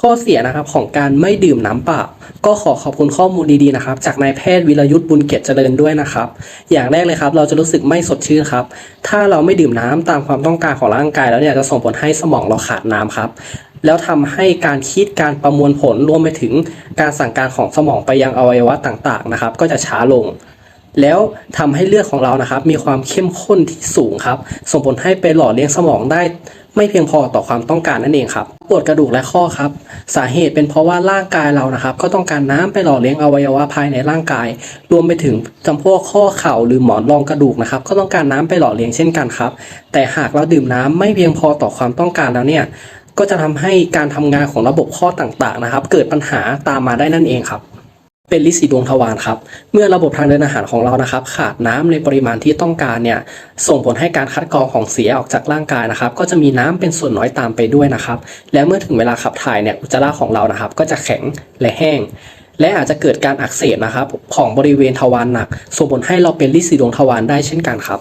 ข้อเสียนะครับของการไม่ดื่มน้ำเปล่า ก็ขอขอบคุณข้อมูลดีๆนะครับ จากนายแพทย์วิรยุทธ์บุญเกียรติเจริญด้วยนะครับ อย่างแรกเลยครับ เราจะรู้สึกไม่สดชื่นครับ ถ้าเราไม่ดื่มน้ำตามความต้องการของร่างกายแล้วเนี่ยจะส่งผลให้สมองเราขาดน้ำครับ แล้วทำให้การคิดการประมวลผลรวมไปถึงการสั่งการของสมองไปยังอวัยวะต่างๆนะครับ ก็จะช้าลงแล้วทำให้เลือดของเรานะครับ มีความเข้มข้นที่สูงครับ ส่งผลให้ไปหล่อเลี้ยงสมองได้ ไม่เพียงพอต่อความต้องการนั่นเองครับปวดกระดูกและข้อครับ สาเหตุเป็นเพราะว่าร่างกายเรานะครับ ก็ต้องการน้ำไปหล่อเลี้ยงอวัยวะภายในร่างกาย รวมไปถึงจำพวกข้อเข่าหรือหมอนรองกระดูกนะครับ ก็ต้องการน้ำไปหล่อเลี้ยงเช่นกันครับ แต่หากเราดื่มน้ำไม่เพียงพอต่อความต้องการแล้วเนี่ยก็จะทำให้การทำงานของระบบข้อต่างๆนะครับ เกิดปัญหาตามมาได้นั่นเองครับ เป็นลิสีดวงทวารครับ เมื่อระบบทางเดินอาหารของเรานะครับ ขาดน้ำในปริมาณที่ต้องการเนี่ยส่งผลให้การคัดกรองของเสียออกจากร่างกายนะครับ ก็จะมีน้ำเป็นส่วนน้อยตามไปด้วยนะครับ และเมื่อถึงเวลาขับถ่ายเนี่ยอุจจาระของเรานะครับ ก็จะแข็งและแห้ง และอาจจะเกิดการอักเสบนะครับ ของบริเวณทวารหนัก ส่งผลให้เราเป็นลิสีดวงทวารได้เช่นกันครับ